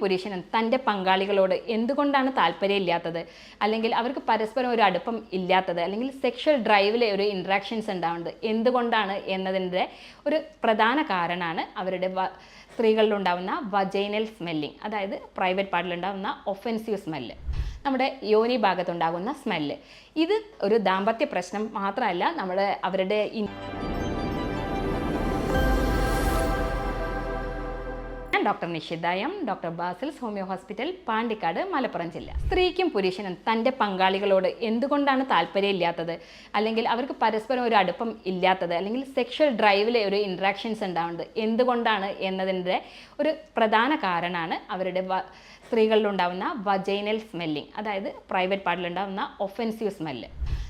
പുരുഷനും തന്റെ പങ്കാളികളോട് എന്തുകൊണ്ടാണ് താല്പര്യമില്ലാത്തത്? അല്ലെങ്കിൽ അവർക്ക് പരസ്പരം ഒരു അടുപ്പം ഇല്ലാത്തത് അല്ലെങ്കിൽ സെക്ഷൽ ഡ്രൈവിലെ ഒരു ഇൻട്രാക്ഷൻസ് ഉണ്ടാവുന്നത് എന്തുകൊണ്ടാണ് എന്നതിന്റെ ഒരു പ്രധാന കാരണമാണ് അവരുടെ സ്ത്രീകളിലുണ്ടാവുന്ന വജൈനൽ സ്മെല്ലിംഗ് അതായത് പ്രൈവറ്റ് പാർട്ടിലുണ്ടാവുന്ന ഒഫെൻസീവ് സ്മെല്ല് നമ്മുടെ യോനി ഭാഗത്തുണ്ടാകുന്ന സ്മെല്ല് ഇത് ഒരു ദാമ്പത്യ പ്രശ്നം മാത്രമല്ല നമ്മുടെ അവരുടെ doctor Nishitha M doctor Basil's homeo hospital Pandikkad Malappuram ജില്ല. സ്ത്രീക്കും പുരുഷനും തന്റെ പങ്കാളികളോട് എന്തുകൊണ്ടാണ് താല്പര്യമില്ലാത്തത്? അല്ലെങ്കിൽ അവർക്ക് പരസ്പരം ഒരു അടുപ്പം ഇല്ലാത്തത്? അല്ലെങ്കിൽ സെക്ഷൽ ഡ്രൈവിലെ ഒരു ഇൻട്രാക്ഷൻസ് ഉണ്ടാവുന്നത് എന്തുകൊണ്ടാണ് എന്നതിന്റെ ഒരു പ്രധാന കാരണമാണ് അവരുടെ സ്ത്രീകളിലുണ്ടാവുന്ന വജൈനൽ സ്മെല്ലിംഗ് അതായത് പ്രൈവറ്റ് പാർട്ടിലുണ്ടാവുന്ന ഒഫെൻസീവ് സ്മെല്ല്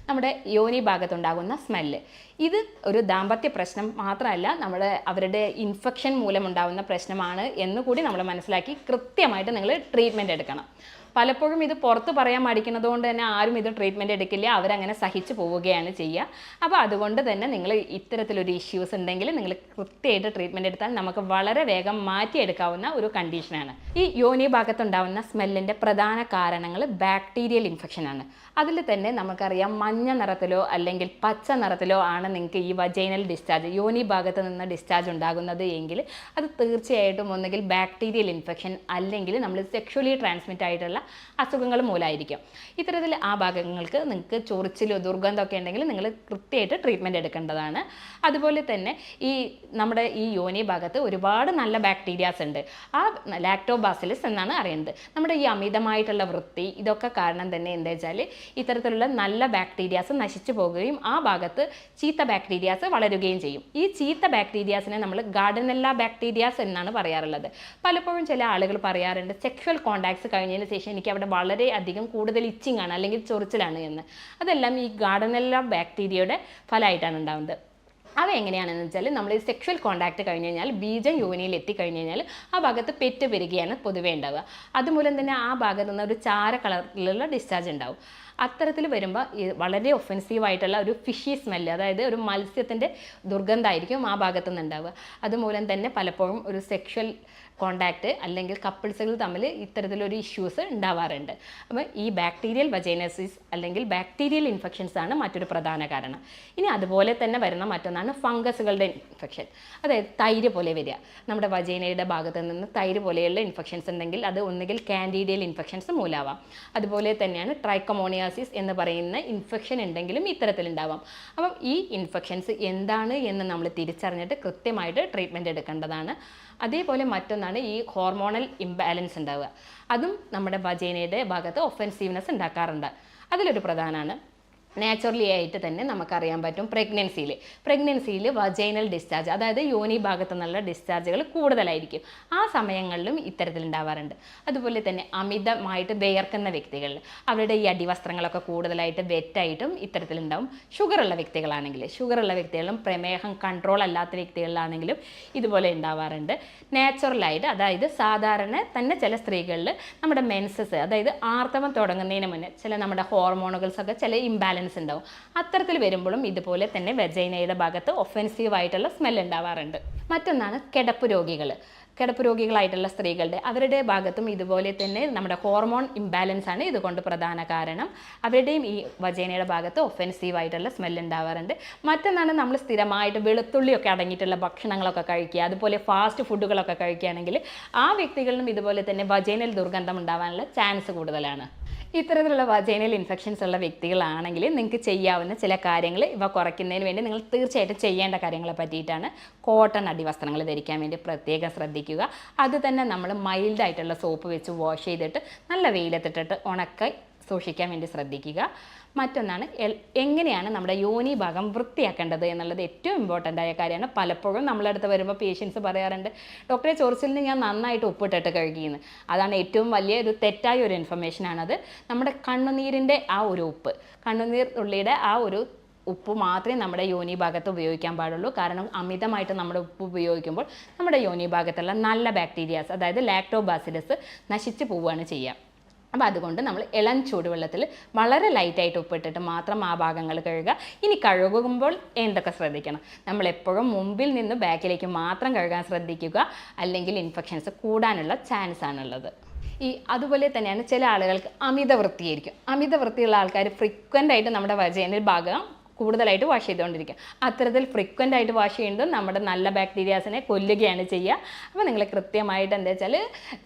നമ്മുടെ യോനി ഭാഗത്തുണ്ടാകുന്ന സ്മെല്ല്. ഇത് ഒരു ദാമ്പത്യ പ്രശ്നം മാത്രമല്ല നമ്മുടെ അവരുടെ ഇൻഫെക്ഷൻ മൂലമുണ്ടാകുന്ന പ്രശ്നമാണ് എന്നുകൂടി നമ്മൾ മനസ്സിലാക്കി കൃത്യമായിട്ട് നിങ്ങൾ ട്രീറ്റ്മെന്റ് എടുക്കണം. പലപ്പോഴും ഇത് പുറത്ത് പറയാൻ മടിക്കുന്നത് കൊണ്ട് തന്നെ ആരും ഇത് ട്രീറ്റ്മെന്റ് എടുക്കില്ല. അവരങ്ങനെ സഹിച്ചു പോവുകയാണ് ചെയ്യുക. അപ്പോൾ അതുകൊണ്ട് തന്നെ നിങ്ങൾ ഇത്തരത്തിലൊരു ഇഷ്യൂസ് ഉണ്ടെങ്കിൽ നിങ്ങൾ കൃത്യമായിട്ട് ട്രീറ്റ്മെന്റ് എടുത്താൽ നമുക്ക് വളരെ വേഗം മാറ്റിയെടുക്കാവുന്ന ഒരു കണ്ടീഷനാണ് ഈ യോനി ഭാഗത്തുണ്ടാവുന്ന സ്മെല്ലിന്റെ പ്രധാന കാരണങ്ങൾ ബാക്ടീരിയൽ ഇൻഫെക്ഷനാണ് അതിൽ തന്നെ നമുക്കറിയാം മഞ്ഞ നിറത്തിലോ അല്ലെങ്കിൽ പച്ച നിറത്തിലോ ആണ് നിങ്ങൾക്ക് ഈ വജൈനൽ ഡിസ്ചാർജ് യോനി ഭാഗത്ത് നിന്ന് ഡിസ്ചാർജ് ഉണ്ടാകുന്നത് എങ്കിൽ അത് തീർച്ചയായിട്ടും ഒന്നുകിൽ ബാക്ടീരിയൽ ഇൻഫെക്ഷൻ അല്ലെങ്കിൽ നമ്മൾ സെക്ഷുവലി ട്രാൻസ്മിറ്റ് ആയിട്ടുള്ള അസുഖങ്ങൾ മൂലമായിരിക്കും. ഇത്തരത്തിൽ ആ ഭാഗങ്ങൾക്ക് നിങ്ങൾക്ക് ചൊറിച്ചിലോ ദുർഗന്ധമൊക്കെ ഉണ്ടെങ്കിൽ നിങ്ങൾ കൃത്യമായിട്ട് ട്രീറ്റ്മെന്റ് എടുക്കേണ്ടതാണ്. അതുപോലെ തന്നെ ഈ നമ്മുടെ ഈ യോനി ഭാഗത്ത് ഒരുപാട് നല്ല ബാക്ടീരിയാസ് ഉണ്ട്. ആ ലാക്ടോബാസിലിസ് എന്നാണ് അറിയുന്നത്. നമ്മുടെ ഈ അമിതമായിട്ടുള്ള വൃത്തി ഇതൊക്കെ കാരണം തന്നെ എന്താ വെച്ചാൽ ഇത്തരത്തിലുള്ള നല്ല ബാക്ടീരിയാസ് നശിച്ചു പോകുകയും ആ ഭാഗത്ത് ചീത്ത ബാക്ടീരിയാസ് വളരുകയും ചെയ്യും. ഈ ചീത്ത ബാക്ടീരിയാസിനെ നമ്മൾ ഗാർഡനെല്ല ബാക്ടീരിയാസ് എന്നാണ് പറയാറുള്ളത്. പലപ്പോഴും ചില ആളുകൾ പറയാറുണ്ട് സെക്ഷൽ കോണ്ടാക്ട്സ് കഴിഞ്ഞതിന് ശേഷം എനിക്ക് അവിടെ വളരെ അധികം കൂടുതൽ ഇച്ചിങ് ആണ് അല്ലെങ്കിൽ ചൊറിച്ചിലാണ് എന്ന്. അതെല്ലാം ഈ ഗാർഡനെല്ല ബാക്ടീരിയയുടെ ഫലമായിട്ടാണ് ഉണ്ടാകുന്നത് അവ എങ്ങനെയാണെന്ന് വെച്ചാൽ നമ്മൾ ഈ സെക്ഷൽ കോണ്ടാക്ട് കഴിഞ്ഞ് കഴിഞ്ഞാൽ ബീജം യോനിയിൽ എത്തിക്കഴിഞ്ഞ് കഴിഞ്ഞാൽ ആ ഭാഗത്ത് പെറ്റ് പെരുകയാണ് പൊതുവേ ഉണ്ടാവുക. അതുമൂലം തന്നെ ആ ഭാഗത്ത് നിന്ന് ഒരു ചാര കളറിലുള്ള ഡിസ്ചാർജ് ഉണ്ടാവും. അത്തരത്തിൽ വരുമ്പോൾ വളരെ ഒഫെൻസീവ് ആയിട്ടുള്ള ഒരു ഫിഷി സ്മെല്ല് അതായത് ഒരു മത്സ്യത്തിന്റെ ദുർഗന്ധമായിരിക്കും ആ ഭാഗത്തു നിന്ന് ഉണ്ടാവുക. അതുമൂലം തന്നെ പലപ്പോഴും ഒരു സെക്ഷൽ കോണ്ടാക്റ്റ് അല്ലെങ്കിൽ കപ്പിൾസുകൾ തമ്മിൽ ഇത്തരത്തിലൊരു ഇഷ്യൂസ് ഉണ്ടാവാറുണ്ട്. അപ്പോൾ ഈ ബാക്ടീരിയൽ വജൈനസിസ് അല്ലെങ്കിൽ ബാക്ടീരിയൽ ഇൻഫെക്ഷൻസ് ആണ് മറ്റൊരു പ്രധാന കാരണം. ഇനി അതുപോലെ തന്നെ വരുന്ന മറ്റൊന്നാണ് ഫംഗസുകളുടെ ഇൻഫെക്ഷൻ അതായത് തൈര് പോലെ വരിക. നമ്മുടെ വജൈനയുടെ ഭാഗത്ത് നിന്ന് തൈര് പോലെയുള്ള ഇൻഫെക്ഷൻസ് ഉണ്ടെങ്കിൽ അത് ഒന്നുകിൽ കാൻഡീഡിയൽ ഇൻഫെക്ഷൻസ് മൂലമാവാം. അതുപോലെ തന്നെയാണ് ട്രൈക്കമോണിയാസിസ് എന്ന് പറയുന്ന ഇൻഫെക്ഷൻ ഉണ്ടെങ്കിലും ഇത്തരത്തിലുണ്ടാവാം അപ്പം ഈ ഇൻഫെക്ഷൻസ് എന്താണ് എന്ന് നമ്മൾ തിരിച്ചറിഞ്ഞിട്ട് കൃത്യമായിട്ട് ട്രീറ്റ്മെന്റ് എടുക്കേണ്ടതാണ്. അതേപോലെ മറ്റൊന്നാണ് ഈ ഹോർമോണൽ ഇംബാലൻസ് ഉണ്ടാവുക. അതും നമ്മുടെ വജേനയുടെ ഭാഗത്ത് ഒഫെൻസീവ്നെസ് ഉണ്ടാക്കാറുണ്ട്. അതിലൊരു പ്രധാനമാണ് നാച്ചുറലി ആയിട്ട് തന്നെ നമുക്കറിയാൻ പറ്റും പ്രഗ്നൻസിയിൽ പ്രഗ്നൻസിയിൽ വജൈനൽ ഡിസ്ചാർജ് അതായത് യോനി ഭാഗത്തു നിന്നുള്ള ഡിസ്ചാർജുകൾ കൂടുതലായിരിക്കും. ആ സമയങ്ങളിലും ഇത്തരത്തിലുണ്ടാവാറുണ്ട് അതുപോലെ തന്നെ അമിതമായിട്ട് വിയർക്കുന്ന വ്യക്തികളിൽ അവരുടെ ഈ അടിവസ്ത്രങ്ങളൊക്കെ കൂടുതലായിട്ട് വെറ്റായിട്ടും ഇത്തരത്തിലുണ്ടാവും ഷുഗറുള്ള വ്യക്തികളാണെങ്കിൽ ഷുഗറുള്ള വ്യക്തികളും പ്രമേഹം കൺട്രോൾ അല്ലാത്ത വ്യക്തികളിലാണെങ്കിലും ഇതുപോലെ ഉണ്ടാവാറുണ്ട്. നാച്ചുറലായിട്ട് അതായത് സാധാരണ തന്നെ ചില സ്ത്രീകളിൽ നമ്മുടെ മെൻസസ് അതായത് ആർത്തവം തുടങ്ങുന്നതിന് മുന്നേ ചില നമ്മുടെ ഹോർമോണുകൾസൊക്കെ ചില ഇംബാലൻസ് ഉണ്ടാവും. അത്തരത്തിൽ വരുമ്പോഴും ഇതുപോലെ തന്നെ വെജൈനയുടെ ഭാഗത്ത് ഒഫെൻസീവ് ആയിട്ടുള്ള സ്മെൽ ഉണ്ടാവാറുണ്ട്. മറ്റൊന്നാണ് കിടപ്പ് രോഗികൾ കിടപ്പ് രോഗികളായിട്ടുള്ള സ്ത്രീകളുടെ അവരുടെ ഭാഗത്തും ഇതുപോലെ തന്നെ നമ്മുടെ ഹോർമോൺ ഇംബാലൻസ് ആണ് ഇതുകൊണ്ട് പ്രധാന കാരണം. അവരുടെയും ഈ വജേനയുടെ ഭാഗത്ത് ഒഫെൻസീവ് ആയിട്ടുള്ള സ്മെൽ ഉണ്ടാവാറുണ്ട്. മറ്റൊന്നാണ് നമ്മൾ സ്ഥിരമായിട്ട് വെളുത്തുള്ളിയൊക്കെ അടങ്ങിയിട്ടുള്ള ഭക്ഷണങ്ങളൊക്കെ കഴിക്കുക. അതുപോലെ ഫാസ്റ്റ് ഫുഡുകളൊക്കെ കഴിക്കുകയാണെങ്കിൽ ആ വ്യക്തികളിലും ഇതുപോലെ തന്നെ വജൈനൽ ദുർഗന്ധം ഉണ്ടാവാനുള്ള ചാൻസ് കൂടുതലാണ്. ഇത്തരത്തിലുള്ള വജൈനൽ ഇൻഫെക്ഷൻസ് ഉള്ള വ്യക്തികളാണെങ്കിൽ നിങ്ങൾക്ക് ചെയ്യാവുന്ന ചില കാര്യങ്ങൾ ഇവ കുറയ്ക്കുന്നതിന് വേണ്ടി നിങ്ങൾ തീർച്ചയായിട്ടും ചെയ്യേണ്ട കാര്യങ്ങളെ പറ്റിയിട്ടാണ് കോട്ടൺ അടിവസ്ത്രങ്ങൾ ധരിക്കാൻ വേണ്ടി പ്രത്യേകം ശ്രദ്ധിക്കുക. അത് തന്നെ നമ്മൾ മൈൽഡായിട്ടുള്ള സോപ്പ് വെച്ച് വാഷ് ചെയ്തിട്ട് നല്ല വെയിലത്തിട്ടിട്ട് ഉണക്കി സൂക്ഷിക്കാൻ വേണ്ടി ശ്രദ്ധിക്കുക. മറ്റൊന്നാണ് എങ്ങനെയാണ് നമ്മുടെ യോനി ഭാഗം വൃത്തിയാക്കേണ്ടത് എന്നുള്ളത് ഏറ്റവും ഇമ്പോർട്ടന്റ് ആയ കാര്യമാണ്. പലപ്പോഴും നമ്മളടുത്ത് വരുമ്പോൾ പേഷ്യൻസ് പറയാറുണ്ട് ഡോക്ടറെ ചൊറിച്ചിലിന് ഞാൻ നന്നായിട്ട് ഉപ്പിട്ടിട്ട് കഴുകിയെന്ന്. അതാണ് ഏറ്റവും വലിയ ഒരു തെറ്റായ ഒരു ഇൻഫർമേഷനാണത് നമ്മുടെ കണ്ണുനീരിന്റെ ആ ഒരു ഉപ്പ് കണ്ണുനീർ തുള്ളിയുടെ ആ ഒരു ഉപ്പ് മാത്രമേ നമ്മുടെ യോനി ഭാഗത്ത് ഉപയോഗിക്കാൻ പാടുള്ളൂ. കാരണം അമിതമായിട്ട് നമ്മുടെ ഉപ്പ് ഉപയോഗിക്കുമ്പോൾ നമ്മുടെ യോനി ഭാഗത്തുള്ള നല്ല ബാക്ടീരിയാസ് അതായത് ലാക്ടോബാസിലസ് നശിച്ചു പോവുകയാണ് ചെയ്യുക. അപ്പോൾ അതുകൊണ്ട് നമ്മൾ ഇളം ചൂടുവെള്ളത്തിൽ വളരെ ലൈറ്റായിട്ട് ഉപ്പിട്ടിട്ട് മാത്രം ആ ഭാഗങ്ങൾ കഴുകുക. ഇനി കഴുകുമ്പോൾ എന്തൊക്കെ ശ്രദ്ധിക്കണം? നമ്മൾ എപ്പോഴും മുമ്പിൽ നിന്ന് ബാക്കിലേക്ക് മാത്രം കഴുകാൻ ശ്രദ്ധിക്കുക. അല്ലെങ്കിൽ ഇൻഫെക്ഷൻസ് കൂടാനുള്ള ചാൻസ് ആണുള്ളത്. ഈ അതുപോലെ തന്നെയാണ് ചില ആളുകൾക്ക് അമിത വൃത്തിയായിരിക്കും. അമിത വൃത്തിയുള്ള ആൾക്കാർ ഫ്രീക്വന്റ് ആയിട്ട് നമ്മുടെ വജേനൽ ഭാഗം കൂടുതലായിട്ട് വാഷ് ചെയ്തുകൊണ്ടിരിക്കുക. അത്തരത്തിൽ ഫ്രീക്വന്റ് ആയിട്ട് വാഷ് ചെയ്യുന്നത് നമ്മുടെ നല്ല ബാക്ടീരിയാസിനെ കൊല്ലുകയാണ് ചെയ്യുക. അപ്പോൾ നിങ്ങൾ കൃത്യമായിട്ട് എന്താ വെച്ചാൽ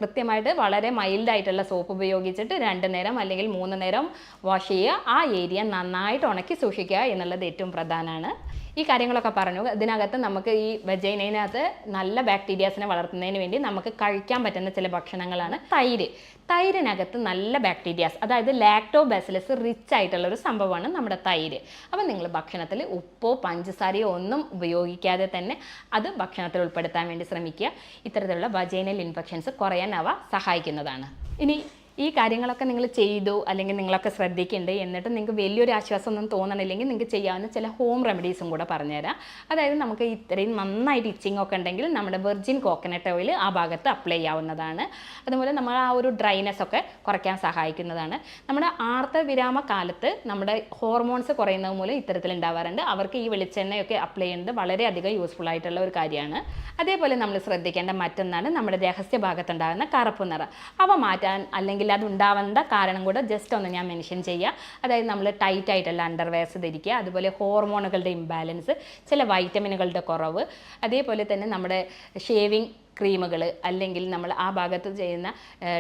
കൃത്യമായിട്ട് വളരെ മൈൽഡായിട്ടുള്ള സോപ്പ് ഉപയോഗിച്ചിട്ട് രണ്ട് നേരം അല്ലെങ്കിൽ മൂന്ന് നേരം വാഷ് ചെയ്യുക. ആ ഏരിയ നന്നായിട്ട് ഉണക്കി സൂക്ഷിക്കുക എന്നുള്ളത് ഏറ്റവും പ്രധാനമാണ് ഈ കാര്യങ്ങളൊക്കെ പറഞ്ഞു. ഇതിനകത്ത് നമുക്ക് ഈ വെജൈനകത്ത് നല്ല ബാക്ടീരിയാസിനെ വളർത്തുന്നതിന് വേണ്ടി നമുക്ക് കഴിക്കാൻ പറ്റുന്ന ചില ഭക്ഷണങ്ങളാണ് തൈര്. തൈരിനകത്ത് നല്ല ബാക്ടീരിയാസ് അതായത് ലാക്ടോ ബാസിലസ് റിച്ച് ആയിട്ടുള്ള ഒരു സംഭവമാണ് നമ്മുടെ തൈര്. അപ്പം നിങ്ങൾ ഭക്ഷണത്തിൽ ഉപ്പോ പഞ്ചസാരയോ ഒന്നും ഉപയോഗിക്കാതെ തന്നെ അത് ഭക്ഷണത്തിൽ ഉൾപ്പെടുത്താൻ വേണ്ടി ശ്രമിക്കുക. ഇത്തരത്തിലുള്ള വജൈനൽ ഇൻഫെക്ഷൻസ് കുറയാൻ അവ സഹായിക്കുന്നതാണ്. ഇനി ഈ കാര്യങ്ങളൊക്കെ നിങ്ങൾ ചെയ്തു അല്ലെങ്കിൽ നിങ്ങളൊക്കെ ശ്രദ്ധിക്കുന്നുണ്ട് എന്നിട്ട് നിങ്ങൾക്ക് വലിയൊരു ആശ്വാസം ഒന്നും തോന്നണില്ലെങ്കിൽ നിങ്ങൾക്ക് ചെയ്യാവുന്ന ചില ഹോം റെമഡീസും കൂടെ പറഞ്ഞുതരാം. അതായത് നമുക്ക് ഇത്രയും നന്നായിട്ട് ഇച്ചിങ് ഒക്കെ ഉണ്ടെങ്കിൽ നമ്മുടെ വെർജിൻ കോക്കനട്ട് ഓയിൽ ആ ഭാഗത്ത് അപ്ലൈ ചെയ്യാവുന്നതാണ്. അതുപോലെ നമ്മൾ ആ ഒരു ഡ്രൈനെസ് ഒക്കെ കുറയ്ക്കാൻ സഹായിക്കുന്നതാണ്. നമ്മുടെ ആർത്തവിരാമ കാലത്ത് നമ്മുടെ ഹോർമോൺസ് കുറയുന്നത് മൂലം ഇത്തരത്തിൽ ഉണ്ടാവാറുണ്ട്. അവർക്ക് ഈ വെളിച്ചെണ്ണയൊക്കെ അപ്ലൈ ചെയ്യുന്നത് വളരെയധികം യൂസ്ഫുൾ ആയിട്ടുള്ള ഒരു കാര്യമാണ്. അതേപോലെ നമ്മൾ ശ്രദ്ധിക്കേണ്ട മറ്റൊന്നാണ് നമ്മുടെ രഹസ്യ ഭാഗത്തുണ്ടാകുന്ന കറുപ്പ് നിറം. അവ മാറ്റാൻ അല്ലെങ്കിൽ അത് ഉണ്ടാവേണ്ട കാരണം കൂടെ ജസ്റ്റ് ഒന്ന് ഞാൻ മെൻഷൻ ചെയ്യുക അതായത് നമ്മൾ ടൈറ്റ് ആയിട്ടുള്ള അണ്ടർവെയർസ് ധരിക്കുക അതുപോലെ ഹോർമോണുകളുടെ ഇംബാലൻസ് ചില വൈറ്റമിനുകളുടെ കുറവ് അതേപോലെ തന്നെ നമ്മുടെ ഷേവിങ് ക്രീമുകൾ അല്ലെങ്കിൽ നമ്മൾ ആ ഭാഗത്ത് ചെയ്യുന്ന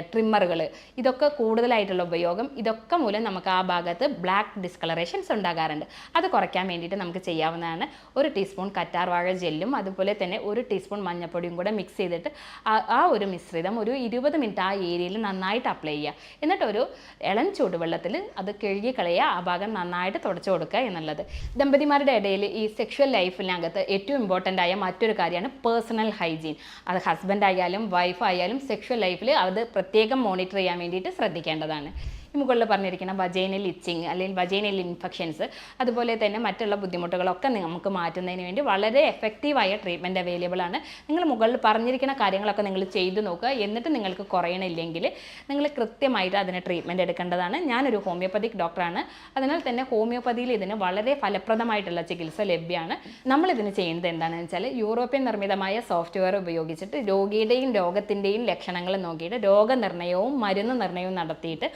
ട്രിമ്മറുകൾ ഇതൊക്കെ കൂടുതലായിട്ടുള്ള ഉപയോഗം. ഇതൊക്കെ മൂലം നമുക്ക് ആ ഭാഗത്ത് ബ്ലാക്ക് ഡിസ്കളറേഷൻസ് ഉണ്ടാകാറുണ്ട്. അത് കുറയ്ക്കാൻ വേണ്ടിയിട്ട് നമുക്ക് ചെയ്യാവുന്നതാണ്. ഒരു ടീസ്പൂൺ കറ്റാർവാഴ ജെല്ലും അതുപോലെ തന്നെ ഒരു ടീസ്പൂൺ മഞ്ഞൾപ്പൊടിയും കൂടെ മിക്സ് ചെയ്തിട്ട് ആ- ഒരു മിശ്രിതം ഒരു ഇരുപത് മിനിറ്റ് ആ ഏരിയയിൽ നന്നായിട്ട് അപ്ലൈ ചെയ്യുക. എന്നിട്ട് ഒരു ഇളം ചൂടുവെള്ളത്തിൽ അത് കഴുകി കളയുക ആ ഭാഗം നന്നായിട്ട് തുടച്ചു കൊടുക്കുക എന്നുള്ളത്. ദമ്പതിമാരുടെ ഇടയിൽ ഈ സെക്ഷൽ ലൈഫിനകത്ത് ഏറ്റവും ഇമ്പോർട്ടന്റ് ആയ മറ്റൊരു കാര്യമാണ് പേഴ്സണൽ ഹൈജീൻ അത് ഹസ്ബൻഡ് ആയാലും വൈഫ് ആയാലും സെക്ഷൽ ലൈഫിൽ അത് പ്രത്യേകം മോണിറ്റർ ചെയ്യാൻ വേണ്ടിയിട്ട് ശ്രദ്ധിക്കേണ്ടതാണ്. മുകളിൽ പറഞ്ഞിരിക്കുന്ന വജൈനൽ ഇച്ചിങ് അല്ലെങ്കിൽ വജൈനൽ ഇൻഫെക്ഷൻസ് അതുപോലെ തന്നെ മറ്റുള്ള ബുദ്ധിമുട്ടുകളൊക്കെ നമുക്ക് മാറ്റുന്നതിന് വേണ്ടി വളരെ എഫക്റ്റീവായ ട്രീറ്റ്മെന്റ് അവൈലബിൾ ആണ്. നിങ്ങൾ മുകളിൽ പറഞ്ഞിരിക്കുന്ന കാര്യങ്ങളൊക്കെ നിങ്ങൾ ചെയ്തു നോക്കുക. എന്നിട്ട് നിങ്ങൾക്ക് കുറയണില്ലെങ്കിൽ നിങ്ങൾ കൃത്യമായിട്ട് അതിന് ട്രീറ്റ്മെന്റ് എടുക്കേണ്ടതാണ്. ഞാനൊരു ഹോമിയോപ്പതിക് ഡോക്ടറാണ് അതിനാൽ തന്നെ ഹോമിയോപ്പതിയിൽ ഇതിന് വളരെ ഫലപ്രദമായിട്ടുള്ള ചികിത്സ ലഭ്യമാണ്. നമ്മളിതിന് ചെയ്യുന്നത് എന്താണെന്ന് വെച്ചാൽ യൂറോപ്യൻ നിർമ്മിതമായ സോഫ്റ്റ്വെയർ ഉപയോഗിച്ചിട്ട് രോഗിയുടെയും രോഗത്തിന്റെയും ലക്ഷണങ്ങൾ നോക്കിയിട്ട് രോഗനിർണയവും മരുന്ന് നിർണയവും നടത്തിയിട്ട്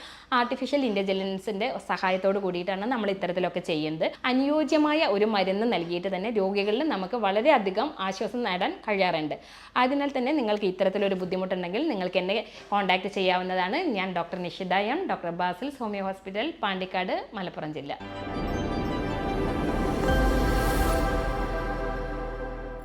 ആർട്ടിഫിഷ്യൽ ഇന്റലിജൻസിന്റെ സഹായത്തോട് കൂടിയിട്ടാണ് നമ്മൾ ഇത്തരത്തിലൊക്കെ ചെയ്യുന്നത്. അനുയോജ്യമായ ഒരു മരുന്ന് നൽകിയിട്ട് തന്നെ രോഗികളിൽ നമുക്ക് വളരെയധികം ആശ്വാസം നേടാൻ കഴിയാറുണ്ട്. അതിനാൽ തന്നെ നിങ്ങൾക്ക് ഇത്തരത്തിലൊരു ബുദ്ധിമുട്ടുണ്ടെങ്കിൽ നിങ്ങൾക്ക് എന്നെ കോൺടാക്റ്റ് ചെയ്യാവുന്നതാണ്. ഞാൻ doctor Nishitha M doctor Basil homeo hospital Pandikkad Malappuram ജില്ല.